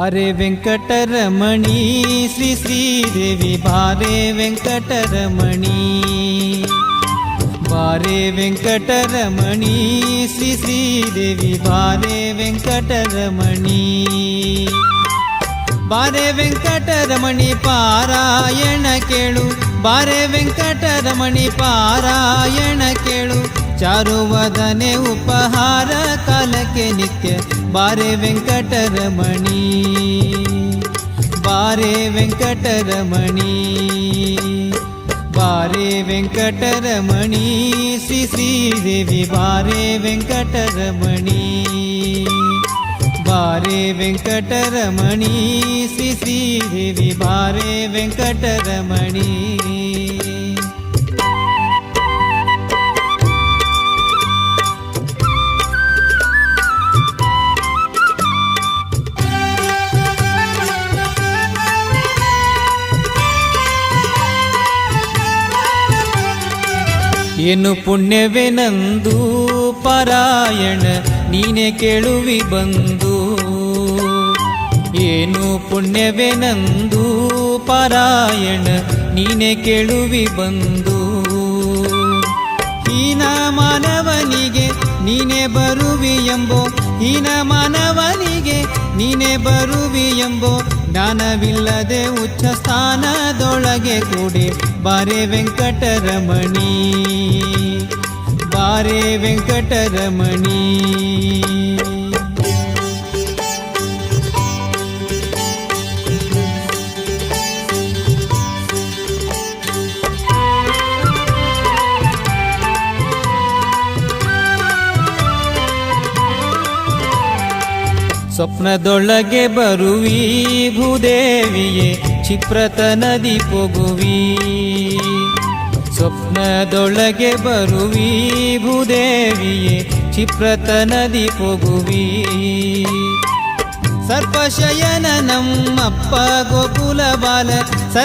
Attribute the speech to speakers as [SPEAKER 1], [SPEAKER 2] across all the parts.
[SPEAKER 1] ಬಾರೆ ವೆಂಕಟರಮಣಿ ಶ್ರೀ ಶ್ರೀದೇವಿ ಬಾರೆ ವೆಂಕಟರಮಣಿ ಬಾರೆ ವೆಂಕಟರಮಣಿ ಶ್ರೀ ಶ್ರೀದೇವಿ ಬಾರೆ ವೆಂಕಟರಮಣಿ ಬಾರೆ ವೆಂಕಟರಮಣಿ ಪಾರಾಯಣ ಕೇಳು ಬಾರೆ ವೆಂಕಟರಮಣಿ ಪಾರಾಯಣ ಕೇಳು ಚಾರುವದನೆ ಉಪಹಾರ ಕಾಲಕ್ಕೆ ನಿತ್ಯ ಬಾರೆ ವೆಂಕಟರಮಣಿ ಬಾರೆ ವೆಂಕಟರಮಣಿ ಬಾರೆ ವೆಂಕಟರಮಣಿ ಶ್ರೀ ಶ್ರೀದೇವಿ ಬಾರೆ ವೆಂಕಟರಮಣಿ ಬಾರೆ ವೆಂಕಟರಮಣಿ ಶ್ರೀ ಶ್ರೀದೇವಿ ಬಾರೆ ವೆಂಕಟರಮಣಿ ಏನು ಪುಣ್ಯವೆನಂದು ಪಾರಾಯಣ ನೀನೆ ಕೇಳುವಿ ಬಂದು. ಏನು ಪುಣ್ಯವೆನಂದು ಪಾರಾಯಣ ನೀನೆ ಕೇಳುವಿ ಬಂದು. ಹೀನ ಮಾನವನಿಗೆ ನೀನೆ ಬರುವಿ ಎಂಬೋ, ಹೀನ ಮಾನವನಿಗೆ ನೀನೆ ಬರುವಿ ಎಂಬೋ ಜ್ಞಾನವಿಲ್ಲದೆ ಉಚ್ಚ ಸ್ಥಾನದೊಳಗೆ ಕೂಡಿ ಬಾರೆ ವೆಂಕಟರಮಣಿ ಬಾರೆ ವೆಂಕಟರಮಣಿ. ಸ್ವಪ್ನದೊಳಗೆ ಬರುವಿ ಭೂದೇವಿಯೇ ಕ್ಷಿಪ್ರತ ನದಿ ಪೊಗುವಿ. ಸ್ವಪ್ನದೊಳಗೆ ಬರುವಿ ಭೂದೇವಿಯೇ ಕ್ಷಿಪ್ರತ ನದಿ ಪೊಗುವಿ. सर्पशयननं अप्प गोकुलबाल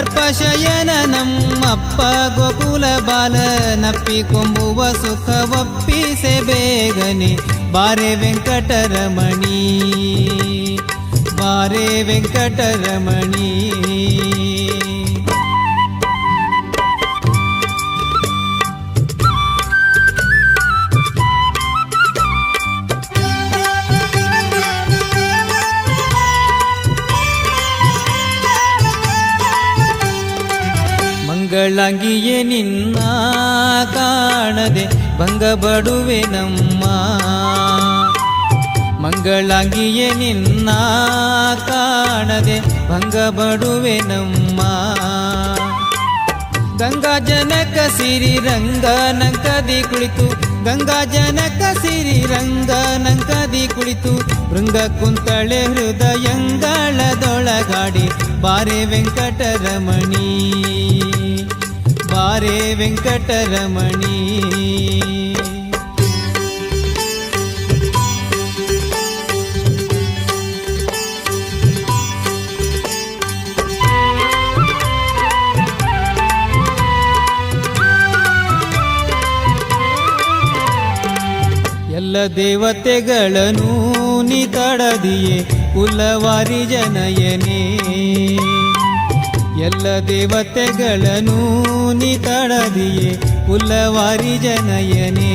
[SPEAKER 1] बाल अप्प गोकुलबाल बाल कोम्बुव पि से बेगने बारे वेङ्कटरमणी बारे वेङ्कटरमणी। ಮಂಗಳಂಗಿಯೇ ನಿನ್ನ ಕಾಣದೆ ಭಂಗಬಡುವೆ ನಮ್ಮ. ಮಂಗಳಂಗಿಯೇ ನಿನ್ನ ಕಾಣದೆ ಭಂಗಬಡುವೆ ನಮ್ಮ. ಗಂಗಾ ಜನಕ ಸಿರಿ ರಂಗ ನಂಕದಿ ಕುಳಿತು, ಗಂಗಾ ಜನಕ ಸಿರಿ ರಂಗ ನಂಕದಿ ಕುಳಿತು ಭೃಂಗ ಕುಂತಳೆ ಹೃದಯಂಗಳದೊಳಗಾಡಿ, ಬಾರೆ ವೆಂಕಟರಮಣಿ. ಬಾರೆ ವೆಂಕಟರಮಣಿ. ಎಲ್ಲ ದೇವತೆಗಳನ್ನು ನೀ ತಡದಿಯೇ ಕುಲವಾರಿ ಜನಯನೇ. ಎಲ್ಲ ದೇವತೆಗಳನ್ನು ನೀ ತಡದಿಯೇ ಕುಲವಾರಿ ಜನಯನೇ.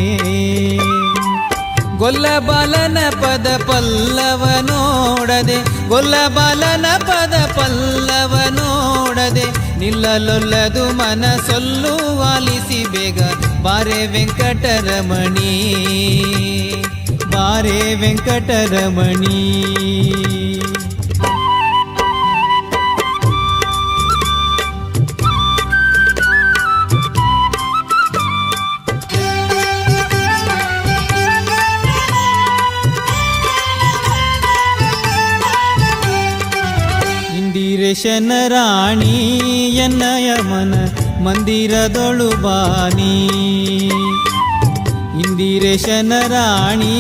[SPEAKER 1] ಗೊಲ್ಲಬಾಲನ ಪದ ಪಲ್ಲವ ನೋಡದೆ, ಗೊಲ್ಲಬಾಲನ ಪದ ಪಲ್ಲವ ನೋಡದೆ, ನಿಲ್ಲಲೊಲ್ಲದು ಮನಸೊಲ್ಲು ಆಲಿಸಿ ಬೇಗ. ಬಾರೆ ವೆಂಕಟರಮಣಿ ಬಾರೆ ವೆಂಕಟರಮಣಿ. ಇಂದಿರೇಶನ ರಾಣಿ ಎನ್ನಯ ಮನ ಮಂದಿರದೊಳು ಬಾನಿ. ಇಂದಿರೇಶನ ರಾಣಿ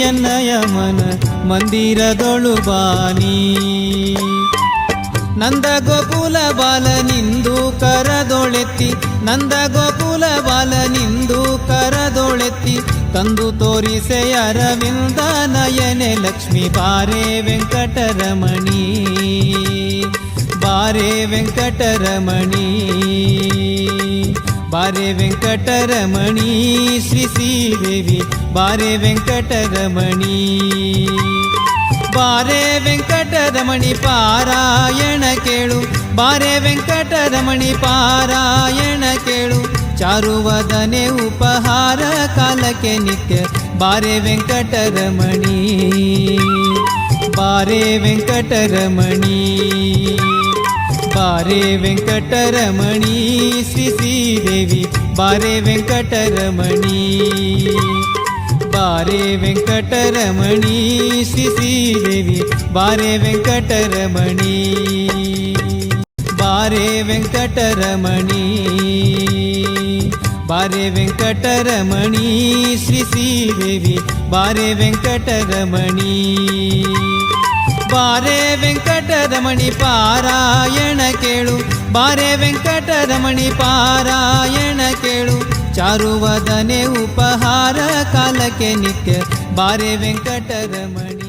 [SPEAKER 1] ಎನ್ನಯ ಮನ ಮಂದಿರದೊಳು ಬಾನಿ. ನಂದ ಗೋಕುಲ ಬಾಲ ನಿಂದು ಕರದೊಳೆತ್ತಿ ನಂದ ಗೋಕುಲ ಬಾಲ ನಿಂದು ಕರದೊಳೆತ್ತಿ. ತಂದು ತೋರಿಸೆ ಅರವಿಂದ ನಯನೆ ಲಕ್ಷ್ಮಿ ಬಾರೆ ವೆಂಕಟರಮಣಿ. ಬಾರೆ ವೆಂಕಟರಮಣಿ. ಬಾರೆ ವೆಂಕಟರಮಣಿ, ಶ್ರೀ ಶ್ರೀದೇವಿ. ಬಾರೆ ವೆಂಕಟರಮಣಿ. ಬಾರೆ ವೆಂಕಟರಮಣಿ ಪಾರಾಯಣ ಕೇಳು. ಬಾರೆ ವೆಂಕಟರಮಣಿ ಪಾರಾಯಣ ಕೇಳು. ಚಾರುವದನೆ ಉಪಹಾರ ಕಾಲಕ್ಕೆ ನಿತ್ಯ. ಬಾರೆ ವೆಂಕಟರಮಣಿ. ಬಾರೆ ವೆಂಕಟರಮಣಿ. ಬಾರೆ ವೆಂಕಟರಮಣಿ ಶ್ರೀ ಶ್ರೀದೇವಿ ಬಾರೆ ವೆಂಕಟರಮಣಿ ಬಾರೆ ವೆಂಕಟರಮಣಿ ಶ್ರೀ ಶ್ರೀದೇವಿ ಬಾರೆ ವೆಂಕಟರಮಣಿ ಬಾರೆ ವೆಂಕಟರಮಣಿ ಬಾರೆ ವೆಂಕಟರಮಣಿ ಶ್ರೀ ಶ್ರೀದೇವಿ ಬಾರೆ ವೆಂಕಟರಮಣಿ ಬಾರೆ ವೆಂಕಟರಮಣಿ ಪಾರಾಯಣ ಕೇಳು. ಬಾರೆ ವೆಂಕಟರಮಣಿ ಪಾರಾಯಣ ಕೇಳು. ಚಾರುವದನೆ ಉಪಹಾರ ಕಾಲಕ್ಕೆ ನಿತ್ಯ. ಬಾರೆ ವೆಂಕಟರಮಣಿ